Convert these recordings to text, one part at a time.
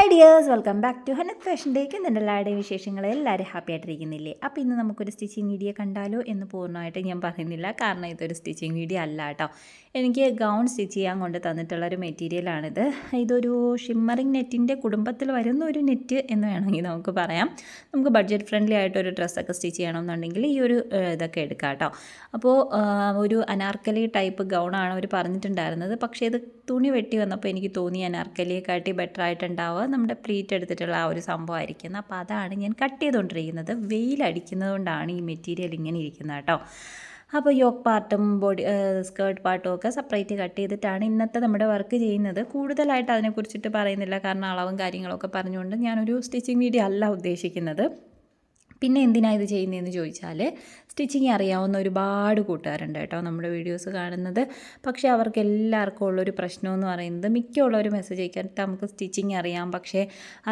Hi dears welcome back to Hanath fashion ഡേക്ക്. എന്നുള്ള എല്ലാവരുടെയും വിശേഷങ്ങൾ എല്ലാവരും ഹാപ്പി ആയിട്ടിരിക്കുന്നില്ലേ? അപ്പോൾ ഇന്ന് നമുക്കൊരു സ്റ്റിച്ചിങ് വീഡിയോ കണ്ടാലോ എന്ന് പൂർണമായിട്ട് ഞാൻ പറയുന്നില്ല. കാരണം ഇതൊരു സ്റ്റിച്ചിങ് വീഡിയോ അല്ല കേട്ടോ. എനിക്ക് ഗൗൺ സ്റ്റിച്ച് ചെയ്യാൻ കൊണ്ട് തന്നിട്ടുള്ളൊരു മെറ്റീരിയലാണിത് ഇതൊരു ഷിമ്മറിങ് നെറ്റിന്റെ കുടുംബത്തിൽ വരുന്ന ഒരു നെറ്റ് എന്ന് വേണമെങ്കിൽ നമുക്ക് പറയാം. നമുക്ക് ബഡ്ജറ്റ് ഫ്രണ്ട്ലി ആയിട്ടൊരു ഡ്രസ്സൊക്കെ സ്റ്റിച്ച് ചെയ്യണമെന്നുണ്ടെങ്കിൽ ഈ ഒരു ഇതൊക്കെ എടുക്കാം കേട്ടോ. അപ്പോൾ ഒരു അനാർക്കലി ടൈപ്പ് ഗൗണാണ് അവർ പറഞ്ഞിട്ടുണ്ടായിരുന്നത്. പക്ഷേ ഇത് തുണി വെട്ടി വന്നപ്പോൾ എനിക്ക് തോന്നി അനാർക്കലിയെക്കാട്ടി ബെറ്റർ ആയിട്ടുണ്ടാവുക നമ്മുടെ പ്ലീറ്റ് എടുത്തിട്ടുള്ള ആ ഒരു സംഭവമായിരിക്കുന്നത്. അപ്പോൾ അതാണ് ഞാൻ കട്ട് ചെയ്തുകൊണ്ടിരിക്കുന്നത്. വെയിലടിക്കുന്നത് കൊണ്ടാണ് ഈ മെറ്റീരിയൽ ഇങ്ങനെ ഇരിക്കുന്നത് കേട്ടോ. അപ്പോൾ യോക്ക് പാർട്ടും ബോഡി സ്കേർട്ട് പാർട്ടും ഒക്കെ സെപ്പറേറ്റ് കട്ട് ചെയ്തിട്ടാണ് ഇന്നത്തെ നമ്മുടെ വർക്ക് ചെയ്യുന്നത്. കൂടുതലായിട്ട് അതിനെക്കുറിച്ചിട്ട് പറയുന്നില്ല. കാരണം അളവും കാര്യങ്ങളൊക്കെ പറഞ്ഞുകൊണ്ട് ഞാനൊരു സ്റ്റിച്ചിങ് വീഡിയോ അല്ല ഉദ്ദേശിക്കുന്നത്. പിന്നെ എന്തിനാണ് ഇത് ചെയ്യുന്നതെന്ന് ചോദിച്ചാൽ സ്റ്റിച്ചിങ് അറിയാവുന്ന ഒരുപാട് കൂട്ടുകാരുണ്ട് കേട്ടോ നമ്മുടെ വീഡിയോസ് കാണുന്നത്. പക്ഷേ അവർക്ക് എല്ലാവർക്കും ഉള്ളൊരു പ്രശ്നമെന്ന് പറയുന്നത് മിക്കുള്ളവർ മെസ്സേജ് അയക്കാനിട്ട് നമുക്ക് സ്റ്റിച്ചിങ് അറിയാം. പക്ഷേ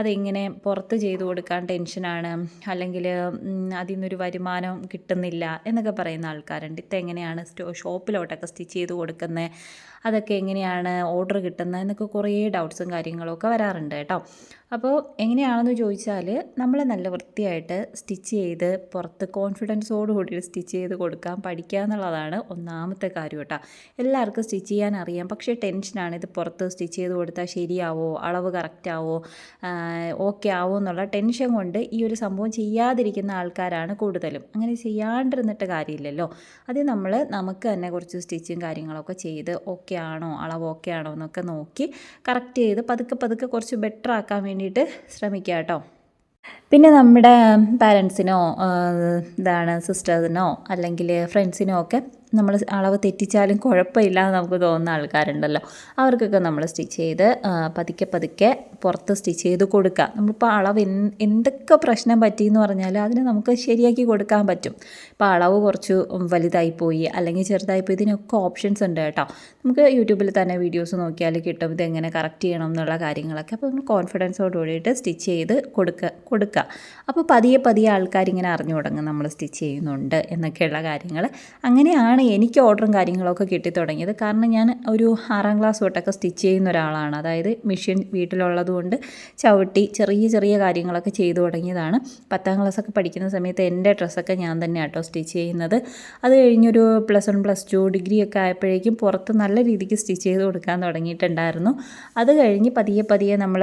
അതെങ്ങനെ പുറത്ത് ചെയ്തു കൊടുക്കാൻ ടെൻഷനാണ് അല്ലെങ്കിൽ അതിൽ നിന്നൊരു വരുമാനം കിട്ടുന്നില്ല എന്നൊക്കെ പറയുന്ന ആൾക്കാരുണ്ട്. ഇതെങ്ങനെയാണ് ഷോപ്പിലോട്ടൊക്കെ സ്റ്റിച്ച് ചെയ്ത് കൊടുക്കുന്നത് അതൊക്കെ എങ്ങനെയാണ് ഓർഡർ കിട്ടുന്നത് എന്നൊക്കെ കുറേ ഡൗട്ട്സും കാര്യങ്ങളൊക്കെ വരാറുണ്ട് കേട്ടോ. അപ്പോൾ എങ്ങനെയാണെന്ന് ചോദിച്ചാൽ നമ്മൾ നല്ല വൃത്തിയായിട്ട് സ്റ്റിച്ച് ചെയ്ത് പുറത്ത് കോൺഫിഡൻസോട് കൂടി സ്റ്റിച്ച് ചെയ്ത് കൊടുക്കാൻ പഠിക്കുക എന്നുള്ളതാണ് ഒന്നാമത്തെ കാര്യം കേട്ടോ. എല്ലാവർക്കും സ്റ്റിച്ച് ചെയ്യാൻ അറിയാം പക്ഷേ ടെൻഷനാണ് ഇത് പുറത്ത് സ്റ്റിച്ച് ചെയ്ത് കൊടുത്താൽ ശരിയാവോ അളവ് കറക്റ്റ് ആവോ ഓക്കെ ആവോ എന്നുള്ള ടെൻഷൻ കൊണ്ട് ഈ ഒരു സംഭവം ചെയ്യാതിരിക്കുന്ന ആൾക്കാരാണ് കൂടുതലും. അങ്ങനെ ചെയ്യാണ്ടിരുന്നിട്ട് കാര്യമില്ലല്ലോ. അത് നമ്മൾ നമുക്ക് തന്നെ കുറച്ച് സ്റ്റിച്ചും കാര്യങ്ങളൊക്കെ ചെയ്ത് ഓക്കെ ആണോ അളവ് ഓക്കെ ആണോ എന്നൊക്കെ നോക്കി കറക്റ്റ് ചെയ്ത് പതുക്കെ പതുക്കെ കുറച്ച് ബെറ്റർ ആക്കാൻ വേണ്ടിയിട്ട് ശ്രമിക്കുക കേട്ടോ പിന്നെ നമ്മുടെ പാരൻസിനോ ഇതാണ് സിസ്റ്റേഴ്സിനോ അല്ലെങ്കിൽ ഫ്രണ്ട്സിനോ ഒക്കെ നമ്മൾ അളവ് തെറ്റിച്ചാലും കുഴപ്പമില്ല എന്ന് നമുക്ക് തോന്നുന്ന ആൾക്കാരുണ്ടല്ലോ. അവർക്കൊക്കെ നമ്മൾ സ്റ്റിച്ച് ചെയ്ത് പതുക്കെ പതുക്കെ പുറത്ത് സ്റ്റിച്ച് ചെയ്ത് കൊടുക്കുക. നമ്മളിപ്പോൾ അളവ് എന്ത് എന്തൊക്കെ പ്രശ്നം പറ്റിയെന്ന് പറഞ്ഞാൽ അതിനെ നമുക്ക് ശരിയാക്കി കൊടുക്കാൻ പറ്റും. ഇപ്പോൾ അളവ് കുറച്ച് വലുതായി പോയി അല്ലെങ്കിൽ ചെറുതായി പോയി ഇതിനൊക്കെ ഓപ്ഷൻസ് ഉണ്ട് കേട്ടോ. നമുക്ക് യൂട്യൂബിൽ തന്നെ വീഡിയോസ് നോക്കിയാൽ കിട്ടും ഇതെങ്ങനെ കറക്റ്റ് ചെയ്യണം എന്നുള്ള കാര്യങ്ങളൊക്കെ. അപ്പോൾ നമ്മൾ കോൺഫിഡൻസോട് കൂടിയിട്ട് സ്റ്റിച്ച് ചെയ്ത് കൊടുക്കുക. കൊടുക്കുക. അപ്പോൾ പതിയെ പതിയെ ആൾക്കാർ ഇങ്ങനെ അറിഞ്ഞു തുടങ്ങും നമ്മൾ സ്റ്റിച്ച് ചെയ്യുന്നുണ്ട് എന്നൊക്കെയുള്ള കാര്യങ്ങൾ. അങ്ങനെയാണ് എനിക്ക് ഓർഡറും കാര്യങ്ങളൊക്കെ കിട്ടി തുടങ്ങിയത്. കാരണം ഞാൻ ഒരു ആറാം ക്ലാസ് തൊട്ടൊക്കെ സ്റ്റിച്ച് ചെയ്യുന്ന ഒരാളാണ്. അതായത് മെഷീൻ വീട്ടിലുള്ളതുകൊണ്ട് ചവിട്ടി ചെറിയ ചെറിയ കാര്യങ്ങളൊക്കെ ചെയ്തു തുടങ്ങിയതാണ്. പത്താം ക്ലാസ്സൊക്കെ പഠിക്കുന്ന സമയത്ത് എന്റെ ഡ്രസ്സൊക്കെ ഞാൻ തന്നെ ആട്ടോ സ്റ്റിച്ച് ചെയ്യുന്നത്. അത് കഴിഞ്ഞൊരു plus one plus two degree ഒക്കെ ആയപ്പോഴേക്കും പുറത്ത് നല്ല രീതിക്ക് സ്റ്റിച്ച് ചെയ്ത് കൊടുക്കാൻ തുടങ്ങിയിട്ടുണ്ടായിരുന്നു. അത് കഴിഞ്ഞ് പതിയെ പതിയെ നമ്മൾ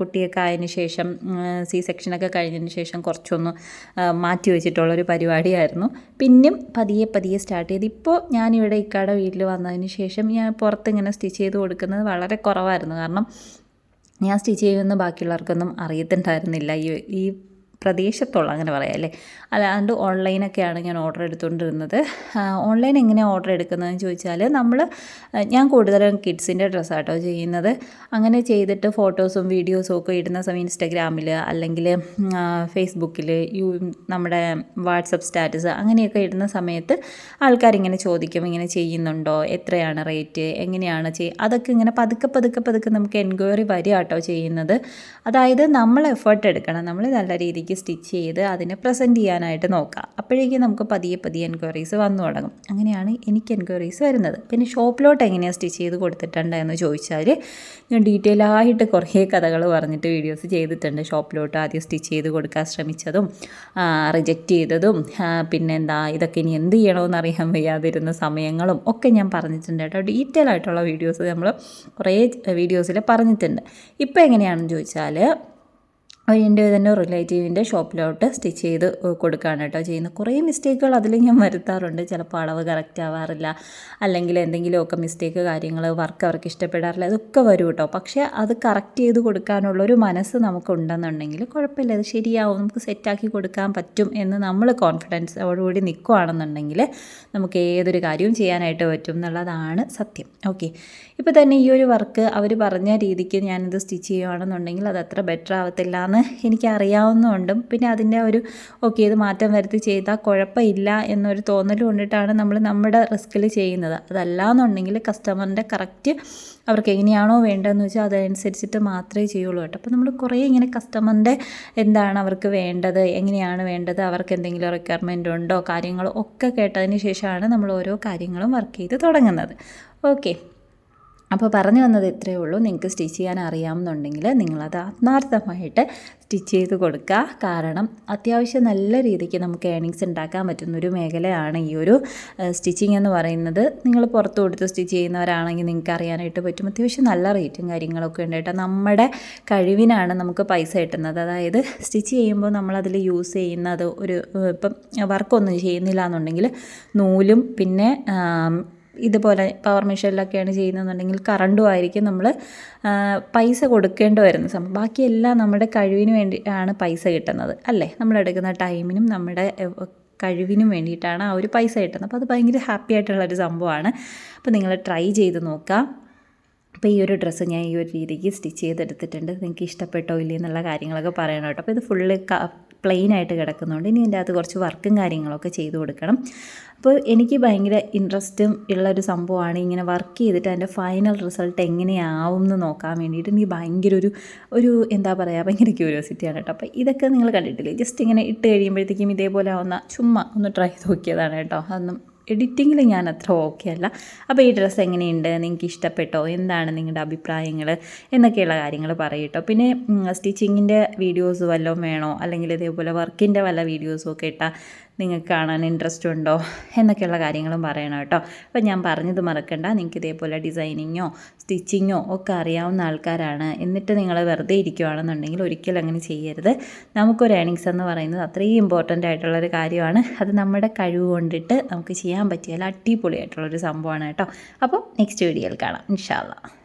കുട്ടിയൊക്കെ ആയതിനു ശേഷം സി സെക്ഷനൊക്കെ കഴിഞ്ഞതിന് ശേഷം കുറച്ചൊന്ന് മാറ്റി വെച്ചിട്ടുള്ളൊരു പരിപാടിയായിരുന്നു. പിന്നെയും പതിയെ പതിയെ സ്റ്റാർട്ട് ചെയ്ത്. ഇപ്പോൾ ഞാനിവിടെ ഇക്കാടെ വീട്ടിൽ വന്നതിന് ശേഷം ഞാൻ പുറത്ത് ഇങ്ങനെ സ്റ്റിച്ച് ചെയ്ത് കൊടുക്കുന്നത് വളരെ കുറവായിരുന്നു. കാരണം ഞാൻ സ്റ്റിച്ച് ചെയ്യുമെന്ന് ബാക്കിയുള്ളവർക്കൊന്നും അറിയത്തുണ്ടായിരുന്നില്ല. ഈ ഈ പ്രദേശത്തുള്ള അങ്ങനെ പറയാം അല്ലേ? അല്ലാണ്ട് ഓൺലൈനൊക്കെയാണ് ഞാൻ ഓർഡർ എടുത്തുകൊണ്ടിരുന്നത്. ഓൺലൈൻ എങ്ങനെയാണ് ഓർഡർ എടുക്കുന്നതെന്ന് ചോദിച്ചാൽ നമ്മൾ ഞാൻ കൂടുതലും കിഡ്സിന്റെ ഡ്രസ്സാട്ടോ ചെയ്യുന്നത്. അങ്ങനെ ചെയ്തിട്ട് ഫോട്ടോസും വീഡിയോസും ഒക്കെ ഇടുന്ന സമയം ഇൻസ്റ്റഗ്രാമിൽ അല്ലെങ്കിൽ ഫേസ്ബുക്കിൽ യു നമ്മുടെ വാട്സപ്പ് സ്റ്റാറ്റസ് അങ്ങനെയൊക്കെ ഇടുന്ന സമയത്ത് ആൾക്കാരിങ്ങനെ ചോദിക്കും ഇങ്ങനെ ചെയ്യുന്നുണ്ടോ? എത്രയാണ് റേറ്റ് എങ്ങനെയാണ് ചെയ്? അതൊക്കെ ഇങ്ങനെ പതുക്കെ പതുക്കെ പതുക്കെ നമുക്ക് എൻക്വയറി വരിക കേട്ടോ ചെയ്യുന്നത്. അതായത് നമ്മൾ എഫേർട്ട് എടുക്കണം. നമ്മൾ നല്ല രീതിക്ക് സ്റ്റിച്ച് ചെയ്ത് അതിനെ പ്രസന്റ് ചെയ്യാനായിട്ട് നോക്കാം. അപ്പോഴേക്കും നമുക്ക് പതിയെ പതിയെ എൻക്വയറീസ് വന്നു തുടങ്ങും. അങ്ങനെയാണ് എനിക്ക് എൻക്വയറീസ് വരുന്നത്. പിന്നെ ഷോപ്പിലോട്ട് എങ്ങനെയാണ് സ്റ്റിച്ച് ചെയ്ത് കൊടുത്തിട്ടുണ്ട് എന്ന് ചോദിച്ചാൽ ഞാൻ ഡീറ്റെയിൽ ആയിട്ട് കുറേ കഥകൾ പറഞ്ഞിട്ട് വീഡിയോസ് ചെയ്തിട്ടുണ്ട്. ഷോപ്പിലോട്ട് ആദ്യം സ്റ്റിച്ച് ചെയ്ത് കൊടുക്കാൻ ശ്രമിച്ചതും റിജക്റ്റ് ചെയ്തതും പിന്നെ പിന്നെന്താ ഇതൊക്കെ ഇനി എന്ത് ചെയ്യണമെന്ന് അറിയാൻ വയ്യാതിരുന്ന സമയങ്ങളും ഒക്കെ ഞാൻ പറഞ്ഞിട്ടുണ്ട് കേട്ടോ. ഡീറ്റെയിൽ ആയിട്ടുള്ള വീഡിയോസ് നമ്മൾ കുറേ വീഡിയോസിൽ പറഞ്ഞിട്ടുണ്ട്. ഇപ്പോൾ എങ്ങനെയാണെന്ന് ചോദിച്ചാൽ എന്റെ തന്നെ റിലേറ്റീവിന്റെ ഷോപ്പിലോട്ട് സ്റ്റിച്ച് ചെയ്ത് കൊടുക്കുകയാണ് കേട്ടോ ചെയ്യുന്നത്. കുറേ മിസ്റ്റേക്കുകൾ അതിൽ ഞാൻ വരുത്താറുണ്ട്. ചിലപ്പോൾ അളവ് കറക്റ്റ് ആവാറില്ല. അല്ലെങ്കിൽ എന്തെങ്കിലുമൊക്കെ മിസ്റ്റേക്ക് കാര്യങ്ങൾ വർക്ക് അവർക്ക് ഇഷ്ടപ്പെടാറില്ല. അതൊക്കെ വരും കേട്ടോ. പക്ഷേ അത് കറക്റ്റ് ചെയ്ത് കൊടുക്കാനുള്ള ഒരു മനസ്സ് നമുക്കുണ്ടെന്നുണ്ടെങ്കിൽ കുഴപ്പമില്ല. അത് ശരിയാവും. നമുക്ക് സെറ്റാക്കി കൊടുക്കാൻ പറ്റും എന്ന് നമ്മൾ കോൺഫിഡൻസോടുകൂടി നിൽക്കുകയാണെന്നുണ്ടെങ്കിൽ നമുക്ക് ഏതൊരു കാര്യവും ചെയ്യാനായിട്ട് പറ്റും എന്നുള്ളതാണ് സത്യം. ഓക്കെ ഇപ്പോൾ തന്നെ ഈ ഒരു വർക്ക് അവർ പറഞ്ഞ രീതിക്ക് ഞാനിത് സ്റ്റിച്ച് ചെയ്യുകയാണെന്നുണ്ടെങ്കിൽ അത് അത്ര ബെറ്റർ ആവത്തില്ല എന്ന് എനിക്കറിയാവുന്നതുകൊണ്ടും പിന്നെ അതിന്റെ ഒരു ഓക്കെ ഇത് മാറ്റം വരുത്തി ചെയ്താൽ കുഴപ്പമില്ല എന്നൊരു തോന്നൽ കൊണ്ടിട്ടാണ് നമ്മൾ നമ്മുടെ റിസ്കിൽ ചെയ്യുന്നത്. അതല്ല എന്നുണ്ടെങ്കിൽ കസ്റ്റമറിന്റെ കറക്റ്റ് അവർക്ക് എങ്ങനെയാണോ വേണ്ടതെന്ന് വെച്ചാൽ അതനുസരിച്ചിട്ട് മാത്രമേ ചെയ്യുള്ളൂ കേട്ടോ. അപ്പോൾ നമ്മൾ കുറേ ഇങ്ങനെ കസ്റ്റമറിന്റെ എന്താണ് അവർക്ക് വേണ്ടത് എങ്ങനെയാണ് വേണ്ടത് അവർക്ക് എന്തെങ്കിലും റിക്വയർമെന്റ് ഉണ്ടോ കാര്യങ്ങളോ ഒക്കെ കേട്ടതിന് ശേഷമാണ് നമ്മൾ ഓരോ കാര്യങ്ങളും വർക്ക് ചെയ്ത് തുടങ്ങുന്നത്. ഓക്കെ. അപ്പോൾ പറഞ്ഞു വന്നത് ഇത്രയേ ഉള്ളൂ. നിങ്ങൾക്ക് സ്റ്റിച്ച് ചെയ്യാൻ അറിയാമെന്നുണ്ടെങ്കിൽ നിങ്ങളത് ആത്മാർത്ഥമായിട്ട് സ്റ്റിച്ച് ചെയ്ത് കൊടുക്കുക. കാരണം അത്യാവശ്യം നല്ല രീതിക്ക് നമുക്ക് ഏണിങ്സ് ഉണ്ടാക്കാൻ പറ്റുന്ന ഒരു മേഖലയാണ് ഈ ഒരു സ്റ്റിച്ചിങ് എന്ന് പറയുന്നത്. നിങ്ങൾ പുറത്ത് കൊടുത്ത് സ്റ്റിച്ച് ചെയ്യുന്നവരാണെങ്കിൽ നിങ്ങൾക്ക് അറിയാനായിട്ട് പറ്റും. അത്യാവശ്യം നല്ല റേറ്റും കാര്യങ്ങളൊക്കെ ഉണ്ട് കേട്ടോ. നമ്മുടെ കഴിവിനാണ് നമുക്ക് പൈസ കിട്ടുന്നത്. അതായത് സ്റ്റിച്ച് ചെയ്യുമ്പോൾ നമ്മളതിൽ യൂസ് ചെയ്യുന്നത് ഒരു ഇപ്പം വർക്കൊന്നും ചെയ്യുന്നില്ല എന്നുണ്ടെങ്കിൽ നൂലും പിന്നെ ഇതുപോലെ പവർ മെഷീനിലൊക്കെയാണ് ചെയ്യുന്നതെന്നുണ്ടെങ്കിൽ കറണ്ടും ആയിരിക്കും നമ്മൾ പൈസ കൊടുക്കേണ്ടി വരുന്ന സംഭവം. ബാക്കിയെല്ലാം നമ്മുടെ കഴിവിന് വേണ്ടി ആണ് പൈസ കിട്ടുന്നത് അല്ലേ? നമ്മളെടുക്കുന്ന ടൈമിനും നമ്മുടെ കഴിവിനും വേണ്ടിയിട്ടാണ് ആ ഒരു പൈസ കിട്ടുന്നത്. അപ്പോൾ അത് ഭയങ്കര ഹാപ്പി ആയിട്ടുള്ളൊരു സംഭവമാണ്. അപ്പോൾ നിങ്ങൾ ട്രൈ ചെയ്ത് നോക്കാം അപ്പോൾ ഈ ഒരു ഡ്രസ്സ് ഞാൻ ഈ ഒരു രീതിക്ക് സ്റ്റിച്ച് ചെയ്തെടുത്തിട്ടുണ്ട്. നിങ്ങൾക്ക് ഇഷ്ടപ്പെട്ടോ ഇല്ലേ എന്നുള്ള കാര്യങ്ങളൊക്കെ പറയണം കേട്ടോ. അപ്പോൾ ഇത് ഫുള്ള് പ്ലെയിൻ ആയിട്ട് കിടക്കുന്നുണ്ട്. ഇനി ഇതിന്റെ അകത്ത് കുറച്ച് വർക്കും കാര്യങ്ങളൊക്കെ ചെയ്തു കൊടുക്കണം. അപ്പോൾ എനിക്ക് ഭയങ്കര ഇൻട്രസ്റ്റും ഉള്ളൊരു സംഭവമാണ് ഇങ്ങനെ വർക്ക് ചെയ്തിട്ട് അതിന്റെ ഫൈനൽ റിസൾട്ട് എങ്ങനെയാവും എന്ന് നോക്കാൻ വേണ്ടിയിട്ട് എനിക്ക് ഭയങ്കര ഒരു ഒരു എന്താ പറയുക ഭയങ്കര ക്യൂരിയോസിറ്റിയാണ് കേട്ടോ. അപ്പോൾ ഇതൊക്കെ നിങ്ങൾ കണ്ടിട്ടില്ലേ? ജസ്റ്റ് ഇങ്ങനെ ഇട്ട് കഴിയുമ്പോഴത്തേക്കും ഇതേപോലെ ആവുന്ന ചുമ്മാ ഒന്ന് ട്രൈ നോക്കിയതാണ് കേട്ടോ. അതൊന്നും എഡിറ്റിങ്ങിൽ ഞാൻ അത്ര ഓക്കെ അല്ല. അപ്പോൾ ഈ ഡ്രസ്സ് എങ്ങനെയുണ്ട്? നിങ്ങൾക്ക് ഇഷ്ടപ്പെട്ടോ? എന്താണ് നിങ്ങളുടെ അഭിപ്രായങ്ങൾ എന്നൊക്കെയുള്ള കാര്യങ്ങൾ പറയട്ടോ. പിന്നെ സ്റ്റിച്ചിങ്ങിന്റെ വീഡിയോസ് വല്ലതും വേണോ? അല്ലെങ്കിൽ ഇതേപോലെ വർക്കിന്റെ വല്ല വീഡിയോസും ഒക്കെ ഇട്ടാൽ നിങ്ങൾക്ക് കാണാൻ ഇൻട്രസ്റ്റ് ഉണ്ടോ എന്നൊക്കെയുള്ള കാര്യങ്ങളും പറയണം കേട്ടോ. അപ്പോൾ ഞാൻ പറഞ്ഞത് മറക്കണ്ട. നിങ്ങൾക്ക് ഇതേപോലെ ഡിസൈനിങ്ങോ സ്റ്റിച്ചിങ്ങോ ഒക്കെ അറിയാവുന്ന ആൾക്കാരാണ്. എന്നിട്ട് നിങ്ങൾ വെറുതെ ഇരിക്കുകയാണെന്നുണ്ടെങ്കിൽ ഒരിക്കലും അങ്ങനെ ചെയ്യരുത്. നമുക്കൊരു ഏണിങ്സ് എന്ന് പറയുന്നത് അത്രയും ഇമ്പോർട്ടന്റ് ആയിട്ടുള്ളൊരു കാര്യമാണ്. അത് നമ്മുടെ കഴിവ് കൊണ്ടിട്ട് നമുക്ക് ചെയ്യാൻ പറ്റിയാൽ അടിപൊളിയായിട്ടുള്ളൊരു സംഭവമാണ് കേട്ടോ. അപ്പോൾ നെക്സ്റ്റ് വീഡിയോയിൽ കാണാം. ഇൻഷാല്ല